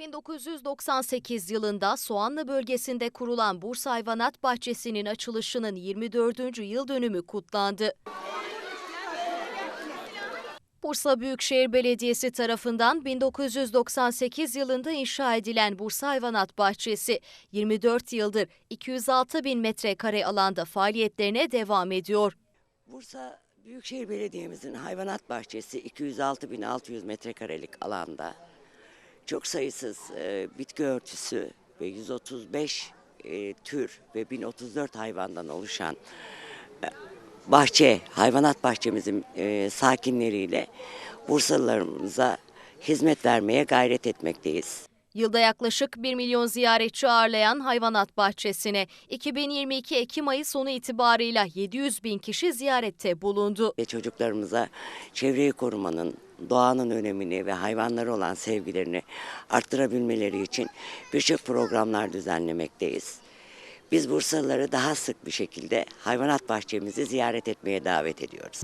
1998 yılında Soğanlı bölgesinde kurulan Bursa Hayvanat Bahçesi'nin açılışının 24. yıl dönümü kutlandı. Bursa Büyükşehir Belediyesi tarafından 1998 yılında inşa edilen Bursa Hayvanat Bahçesi 24 yıldır 206 bin metrekare alanda faaliyetlerine devam ediyor. Bursa Büyükşehir Belediye'mizin hayvanat bahçesi 206.600 metrekarelik alanda çok sayısız e, bitki örtüsü ve 135 e, tür ve 1034 hayvandan oluşan e, bahçe, hayvanat bahçemizin e, sakinleriyle Bursalılarımıza hizmet vermeye gayret etmekteyiz. Yılda yaklaşık 1 milyon ziyaretçi ağırlayan hayvanat bahçesine 2022 Ekim-ayı sonu itibarıyla 700 bin kişi ziyarette bulundu. çocuklarımıza çevreyi korumanın, doğanın önemini ve hayvanlara olan sevgilerini arttırabilmeleri için birçok programlar düzenlemekteyiz. Biz Bursalıları daha sık bir şekilde hayvanat bahçemizi ziyaret etmeye davet ediyoruz.